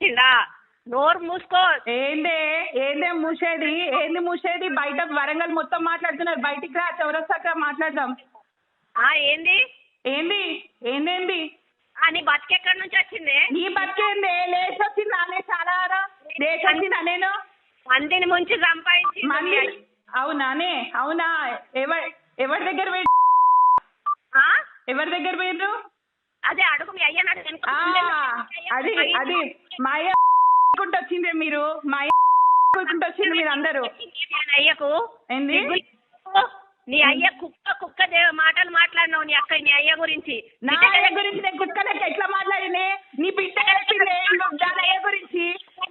వచ్చిండా నోరు మూసుకో. ఏందే? ఏందే మూసేది? ఏంది మూసేది? బయట వరంగల్ మొత్తం మాట్లాడుతున్నారు. బయటికి రా చౌరస్తాక మాట్లాడదాం. ఆ ఏంది? ఏంది? ఏందేంది? ఆ నీ బతికెక్కడి నుంచి వచ్చింది? నీ బతికేందే లేచి వచ్చింది? నానే చాలా లేచి వచ్చిందా నేను? మందిని ముంచి సంపాదించి మంది? అవునానే అవునా? ఎవరి ఎవరి దగ్గర పోయి ఆ? ఎవరి దగ్గర పోయిండ్రు? అదే అడుగు మీ ముందే అది అది మా అయ్య కుంటూ వచ్చిండ్రు మీరు. మా అయ్య కుంటూ వచ్చిండ్రు మీరు అందరూ. అయ్యకు ఏంది? నీ అయ్య కుక్క కుక్క మాటలు మాట్లాడినావు నీ అక్క నీ అయ్య గురించి. నా అయ్య గురించి నేను కుక్కలకి ఎట్లా మాట్లాడినే? నీ బిడ్డ దాని అయ్య గురించి.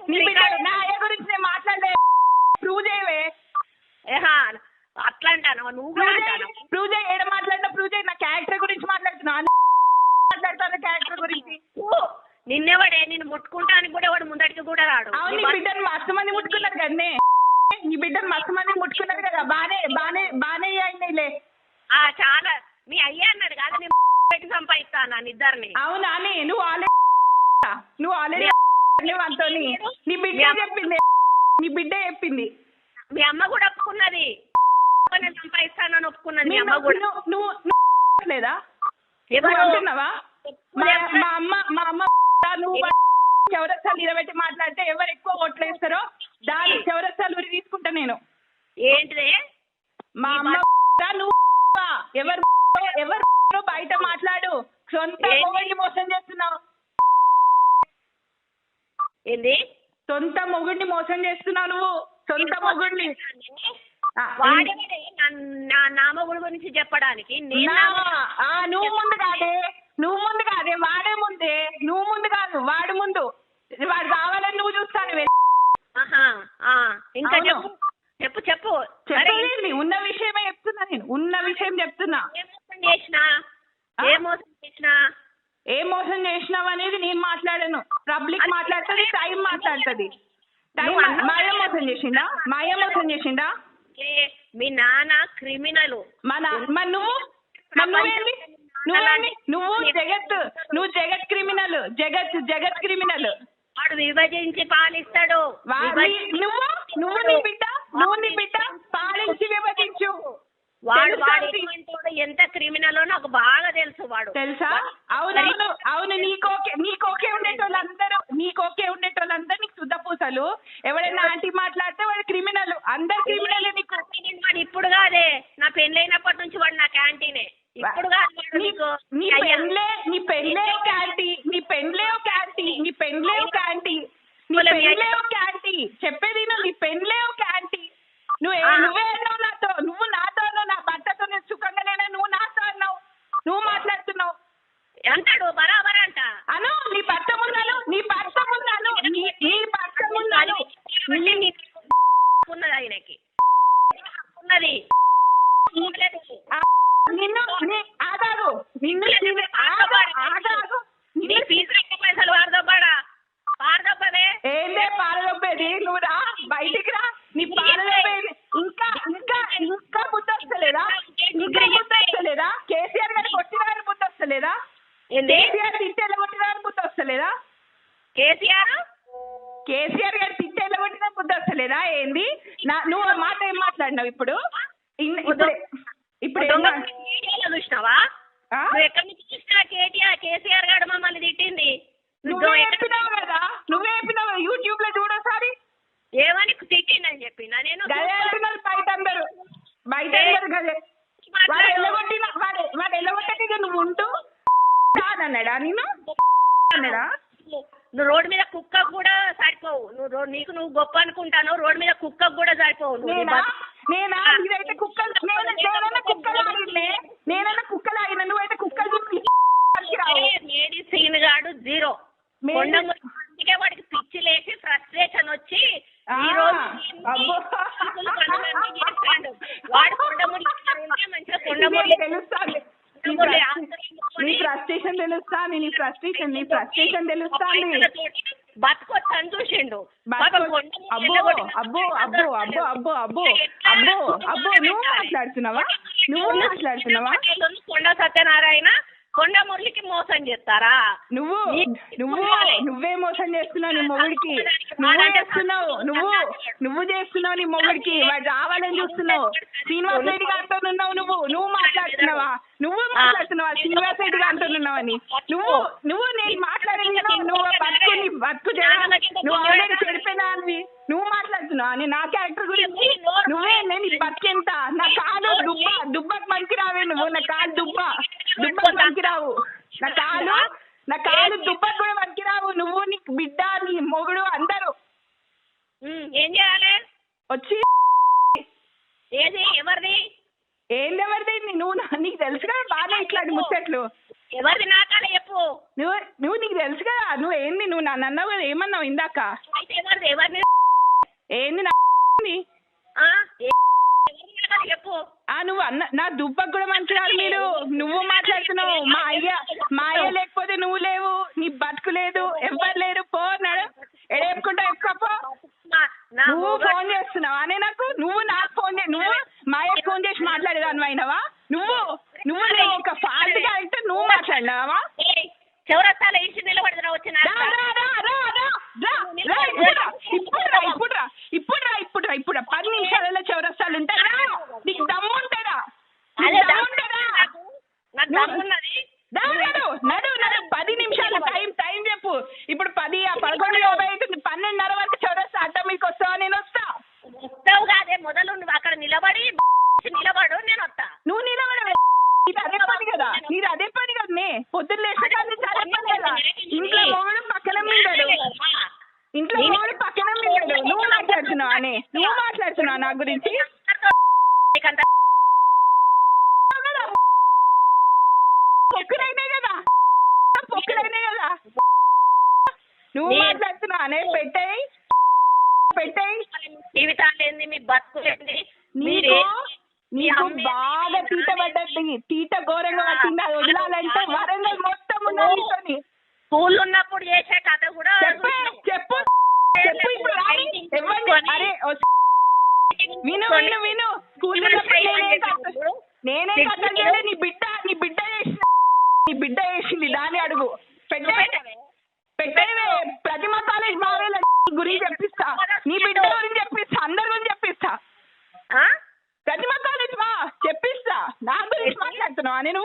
నీ బిడ్డ నా అయ్య గురించి నేను మాట్లాడలే. ప్రూవ్ చేయవే. అట్లా అంటాను నువ్వు ప్రూవ్ చేయి అంటాను ప్రూవ్ చేయి. ఏడ మాట్లాడినా ప్రూవ్ చేయి. నా క్యారెక్టర్ గురించి మాట్లాడుతున్నా మాట్లాడతాను క్యారెక్టర్ గురించి నిన్నెవడే? నిన్ను ముట్టుకుంటానికి కూడా వాడు ముందటికి కూడా రాడు. అవును నీ బిడ్డను మస్తు మంది ముట్టుకున్నారు కదనే నీ. బిడ్డను మస్తు మంది ముట్టుకున్నారు కదా. బానే బానే బానే అయినాయిలే ఆ చాలా. మీ అయ్య అన్నాడు కాదు నేను పెట్టి సంపాదిస్తాను ఇద్దరిని. అవునా నువ్వు ఆల్రెడీ నువ్వు ఆల్రెడీ అంతోని నీ బిడ్డ చెప్పింది. నీ బిడ్డ చెప్పింది. మీ అమ్మ కూడా ఒప్పుకున్నది. నేను సంపాదిస్తానని ఒప్పుకున్నది మీ అమ్మ నువ్వు కూడా. నువ్వు- లేదా మా అమ్మ చౌరస్తాలు నిలబెట్టి మాట్లాడితే ఎవరు ఎక్కువ ఓట్లు వేస్తారో దాని చౌరస్తాలు ఉరి తీసుకుంటా నేను. ఏంటిది? మా అమ్మ నువ్వు ఎవరు ఎవరు బయట మాట్లాడు. సొంత? మొగుడిని మోసం చేస్తున్నావు. ఏంది? సొంత మొగుడిని మోసం చేస్తున్నావు నువ్వు. సొంత మొగుడిని. నా- నామగుడు గురించి చెప్పడానికి నేను నా- ఆ, నువ్వు ముందు కాదే. నువ్వు ముందు కాదే వాడే ముందే. నువ్వు ముందు కాదు వాడు ముందు. వాడు కావాలని నువ్వు చూస్తాను ఆహా, ఆ, ఇంకా అవును. చెప్పు. చెప్పు చెప్పు. చెప్పలేదు ఉన్న విషయమే చెప్తున్నా నేను. ఉన్న విషయం చెప్తున్నా. ఏ మోసం చేసినా? ఆ? ఏ మోసం చేసినా? ఏ మోసం చేసినావు అనేది నేను మాట్లాడను. పబ్లిక్ మాట్లాడుతుంది టైం మాట్లాడుతుంది. టైం నువ్వు అన్నావు మాయ మోసం చేసిండా? మాయ మోసం చేసిండా? ఏ, మీ నాన్న క్రిమినల్. మన మరి నువ్వు? మరి నువ్వేంది? నువ్వు జగత్ నువ్వు జగత్ క్రిమినల్ జగత్ జగత్ క్రిమినల్. వాడు విభజించి పాలిస్తాడు. నువ్వు నువ్వు నీ బిడ్డ నువ్వు నీ బిడ్డ పాలించి విభజించు. వాడు వాడు ఎంత క్రిమినల్ నాకు బాగా తెలుసు వాడు. తెలుసా? అవునవును అవును నీకోకే నీకోకే ఉండేటోళ్ళందరూ నీకోకే ఉండేటోళ్ళందరూ నీకు శుద్ధ పూసలు. ఎవరైనా ఆంటీ మాట్లాడితే వాడు క్రిమినల్. అందరు క్రిమినల్ నీకు వాడు ఇప్పుడు కాదే నా పెళ్ళైనప్పటి నుంచి వాడు నా క్యాంటీనే ఇప్పుడు కాదు వాడు నీ- నీకు నీ అయ్యా. పెళ్ళే నీ పెళ్ళే ఒక యాంటీ నీ పెళ్ళే ఒక యాంటీ నీ పెళ్ళే ఒక యాంటీ నీ పోలే మీ పెళ్ళే అయ్య- ఒక యాంటీ చెప్పేది నువ్వు నీ పెళ్ళే ఒక యాంటీ నువ్వే ఆ. నువ్వే అన్నావు నాతో నువ్వు నాతో అన్నావు నా భర్తతో నేను సుఖంగా లేనా నువ్వు నాతో అన్నావు నువ్వు మాట్లాడుతున్నావు అంటాడు బరాబర్ అంట అను నీ భర్త ముందాను నీ భర్త ముందాను నీ నీ భర్త ముందాను కాబట్టి నీకు ఉన్నది ఆయనకి ఉన్నది ఆ, నిన్ను నీ ఆగాగు నిన్ను నిన్ను ఆగు ఆగాగు నీ నిన్ను ఫీజు ఎక్కువ పైసలు వారదబ్బాడా వారదబ్బదే ఏందే పాలదొబ్బేది నువ్వు రా బయటికి రా నీ పాలదొబ్బేది ఇంకా ఇంకా ఇంకా బుద్ధి వస్తలేదా ఇంకా బుద్ధి వస్తలేదా కేసీఆర్ గారికి కొట్టిన గారి బుద్ధి వస్తలేదా ఏంది కేసీఆర్ తిట్టేలా కొట్టిన గారి బుద్ధి వస్తలేదా కేసీఆర్ కేసీఆర్ గారు తిట్టేలా కొట్టిన బుద్ధి వస్తలేదా ఏంది నా నువ్వు ఆ మాట ఏం మాట్లాడినావు ఇప్పుడు? ఇన్- ఇప్పుడే ఇప్పుడు ఏం దొంగ మా- వీడియోలో చూసినావా? ఆ? నువ్వు ఎక్కడి నుంచి చూసినా కేటీఆర్ కేసీఆర్ గారు మమ్మల్ని తిట్టింది. నువ్వు నువ్వే ఎక్కడ- చెప్పినావు కదా? నువ్వే చెప్పినావు యూట్యూబ్లో చూడోసారి ఏమని తిట్టిందని చెప్పినా నేను? గదే అంటున్నారు బయట అందరు. బయట అందరు గదే. వాడు. ఎల్లగొట్టిన వాడు వాడు ఎల్లగొట్టక నువ్వు ఉంటూ కాదన్నాడా నేను అన్నాడా? నువ్వు రోడ్డు మీద కుక్క కూడా సరిపోవు నువ్వు నీకు నువ్వు గొప్ప అనుకుంటాను రోడ్డు మీద కుక్క కూడా సరిపోవు నేనా ఇదైతే కుక్కలు కుక్కలు ఆగినే నేనన్నా కుక్కలు ఆగిన నువ్వైతే కుక్కలు మెడిసిన్ గాడు జీరో మెడి- కొండముడి అందుకే వాడికి పిచ్చి లేచి ఫ్రస్ట్రేషన్ వచ్చి ఆ, ఈ రోజు అబ్బో. పనులు పనులన్నీ చేస్తాడు వాడు కొండముడి ఉంటే మంచిగా కొండముడి నీకు తెలుస్తాంది నీ కొండముడి ఫ్రస్ట్రే- ఆస్తులు నీ ఫ్రస్ట్రేషన్ తెలుస్తాంది నీ ఫ్రస్ట్రేషన్ నీ ఫ్రస్ట్రేషన్ తెలుస్తాంది బతుకొచ్చని చూసిండు. అబ్బో అబ్బో అబ్బో అబ్బో అబ్బో అబ్బో అబ్బో అబ్బో నువ్వు మాట్లాడుతున్నావా? నువ్వు మాట్లాడుతున్నావా? కొండ సత్యనారాయణ కొండ మురళికి మోసం చేస్తారా? నువ్వు నువ్వు. నువ్వే మోసం చేస్తున్నావు నీ మొగుడికి. నువ్వు చేస్తున్నావు నువ్వు నువ్వు చేస్తున్నావు నీ మొగుడికి. వాడు రావాలని చూస్తున్నావు. శ్రీనివాస్ రెడ్డి గారితో ఉన్నావు నువ్వు. నువ్వు మాట్లాడుతున్నావా? నువ్వు మాట్లాడుతున్నావా? శ్రీనివాస్ రెడ్డి గారితో ఉన్నావని. నువ్వు నువ్వు నేను మాట్లాడేది నువ్వు బతుకు నీ బతుకు నువ్వు ఆల్రెడీ చెడిపోయినావి నువ్వు మాట్లాడుతున్నావా? నేను నా క్యారెక్టర్ గురించి నువ్వే నేను నీ బతికెంత. నా కాలు దుబ్బ దుబ్బకు మంచి రావే నువ్వు. నా కాలు దుబ్బ దుబ్బకు మంచి రావు నా కాలు నా కాలు దుబ్బకు కూడా మంచి రావు నువ్వు నీ బిడ్డ నీ మొగుడు అందరూ ఉమ్, ఏం చేయాలి వచ్చి ఏది ఎవరిది ఏంది ఎవరిది నువ్వు నా- నీకు తెలుసు కదా బాగా ఇట్లాంటి ముచ్చట్లు ఎవరిది నాకాల చెప్పు. నువ్వు నువ్వు నీకు తెలుసు కదా నువ్వు ఏంది నువ్వు నన్ను అన్నావు కదా ఏమన్నావు ఇందాక? అయితే ఎవరిది ఎవరిని ఏంది నా ని? ఆ? ఏ- ఎవరిది నాకాల చెప్పు. ఆ నువ్వు అన్న నా దుబ్బకు కూడా మంచిరాలు మీరు. నువ్వు మాట్లాడుతున్నావు. మా అయ్య మా అయ్య లేకపోతే నువ్వు లేవు. నీ బతుకు లేదు. ఎవ్వరు లేరు పో అన్నాడు ఎడేపుకుంటా ఎక్కువ నా- నా నువ్వు మొగ- ఫోన్ చేస్తున్నావా అనే నాకు నువ్వు నాకు ఫోన్ చే నువ్వు మా అయ్యకి ఫోన్ చేసి మాట్లాడేదాన్ని అయినవా నువ్వు నువ్వు నువ్వు ఒక ఫాల్ట్ క్యారెక్టర్ నువ్వు మాట్లాడినావా ఏయ్, చౌరస్తాలో ఇచ్చి నిలబడదురా వచ్చి రా, రా, రా, రా, రా, రా, రా, ఇప్పుడు రా, ఇప్పుడు రా, ఇప్పుడు రా, ఇప్పుడు రా, ఇప్పుడు. పది నిమిషాలలో చౌరస్తాలు ఉంటారా నీకు దమ్ము ఉంటారా అదే నీకు దమ్ము దమ్ము ఉంటారా నాకు నాకు దమ్మున్నది దా, నడు నడు నడు పది నిమిషాల టైం టైం చెప్పు ఇప్పుడు పది ఆ పదకొండు యాభై అవుతుంది పన్నెండున్నర వరకు చౌరస్తా అడ్డ మీకు వస్తావా నేను వస్తా వస్తావు కాదే మొదలు నువ్వు అక్కడ నిలబడి నిలబడు నేను వస్తా నువ్వు నిలబడవే నీది అదే పని కదా నీది అదే పని కదా నే పొద్దున్న లేచిన కానీ అదే పని కదా ఇంట్లో మొగుడు పక్కన మిండాడు ఇంట్లో మొగుడు పక్కన మిండాడు నువ్వు మాట్లాడుతున్నావా అనే నువ్వు మాట్లాడుతున్నావా నా గురించి నీకంత పొక్కులైనే కదా పొక్కులైనే కదా నువ్వు నీ- మాట్లాడుతున్నావా అనే పెట్టేయి పెట్టేయి జీవితాలు ఏంది మీ బతుకులు ఏంది నీకు మీరే నీకు బాగా తీట పడ్డది తీట ఘోరంగా పట్టింది అది వదలాలంటే వరంగల్ మొత్తం ఉన్నది నీతోని. స్కూల్ ఉన్నప్పుడు చేసే కథ కూడా చెప్పు చెప్పు చెప్పు ఇప్పుడు రాని ఎవరిని అరే వస్- విను విను విను స్కూల్ నేనే కథ- నేనే కథ చేయలే నీ బిడ్డ నీ బిడ్డ చేసిన నీ బిడ్డ చేసింది దాన్ని అడుగు పెట్టే పెట్టేవే ప్రతిమ కాలేజ్ మావేల గురించి చెప్పిస్తా నీ బిడ్డ గురించి చెప్పిస్తా అందరి గురించి చెప్పిస్తా ప్రతిమ కాలేజ్ మా. చెప్పిస్తా. నా గురించి మాట్లాడుతున్నావా నేను?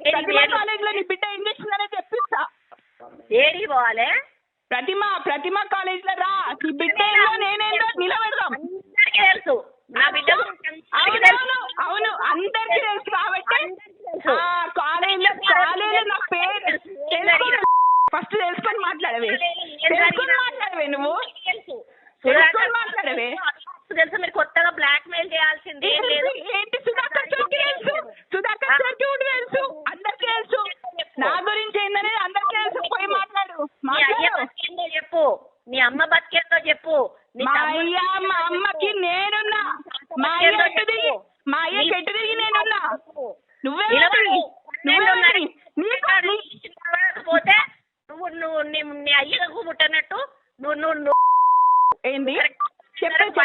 ప్రతిమ కాలేజ్లో నీ బిడ్డ ఏం చేసిందనే చెప్పిస్తా. ఏడికి పోవాలి? ప్రతిమ ప్రతిమ కాలేజ్లో రా. నీ బిడ్డ ఏందో నేనేందో నిలబెడదాం. తెలుసు. నా బిడ్డ గురించి అందరికీ అవునవును తెలుసు. అవును. అందరికీ తెలుసు. ఆ కాలేజ్లో కాలేజ్లో నా పేరు తెలుసుకో ఫస్ట్ తెలుసుకొని మాట్లాడవే తెలుసుకొని మాట్లాడవే నువ్వు తెలుసు తెలుసుకొని మాట్లాడవే తెలుసు మీరు కొత్తగా బ్లాక్ మెయిల్ చేయాల్సింది ఏం లేదు ఏంటి సుధాకర్ చౌకి తెలుసు సుధాకర్ చౌకి కూడా తెలుసు అందరికీ తెలుసు నా గురించి ఏందనేది అందరికీ తెలుసు పోయి మాట్లాడు నీ అయ్య మాట్లాడు బతికేందో చెప్పు నీ అమ్మ బతికేందో చెప్పు నీ మా తమ్ముడు అయ్య మా అమ్మకి నేనున్నా మా అయ్య ఎటు తిరిగి మా అయ్య ఎటు తిరిగి నేనున్నా నువ్వే నిలబడు. నువ్వే ఉన్నాయి. నీకు నీ- పోతే నువ్వు నువ్వు నీ నీ అయ్యకు పుట్టినట్టు నువ్వు నువ్వు నువ్వు ఏంది? చెప్పు చెప్పు.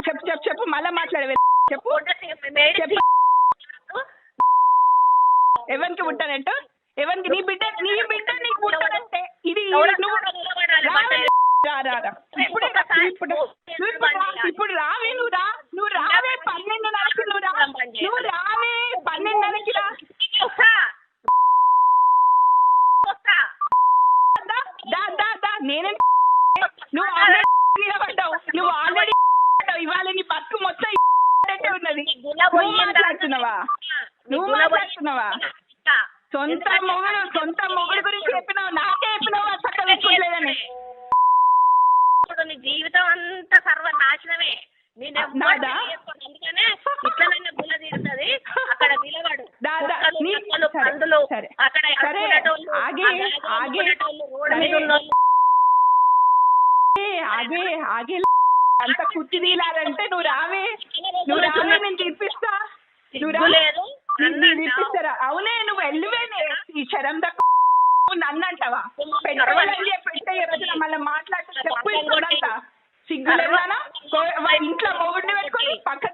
చెప్పు చెప్పు చెప్పు. మళ్ళా మాట్లాడవే. చెప్పు. చెప్పు. ఎవరికి పుట్టానంట ఎవరికి? నీ బిడ్డ నీ బిడ్డ నీకు పుట్టానంటే ఇది. ఇప్పుడు ఇప్పుడు రావే నువ్వు రా నువ్వు రావే పన్నెండున్నరకి నువ్వు రా నువ్వు రావే పన్నెండున్నరకి రా వస్తా వస్తా దా, దా దా దా నేనే నువ్వు ఆల్రెడీ నిలబడ్డావు నువ్వు ఆల్రెడీ ఇవాళ నీ బతుకు మొత్తం ఇక్కడే ఉన్నది నీ గుల నువ్వు పోయిందా? మాట్లాడుతున్నావా నీ నువ్వు గుల మాట్లాడుతున్నావా? సొంత మొగుడు సొంత మొగుడు గురించి చెప్పినావు. నాకే చెప్పినావు చక్కగా చూడలేదని ఇప్పుడు నీ జీవితం అంతా సర్వనాశనమే. నేను. అందుకనే గుల తీరుతుంది. అక్కడ నిలబడు. పందులు. అక్కడ ఆగి, ఆగి. అంత కుర్చీ తీయాలంటే నువ్వు రావే. నువ్వు రావే నేను తీర్పిస్తా నువ్వు రా. అవునే నువ్వు వెళ్ళివేనే ఈ శరం నన్ను అంటావా? పెట్టే పెట్టే రోజున మళ్ళీ మాట్లాడితే చెప్పు ఇప్పుడంతా సిగ్గు లేదా ఇంట్లో మొగుడిని పెట్టుకొని పక్కన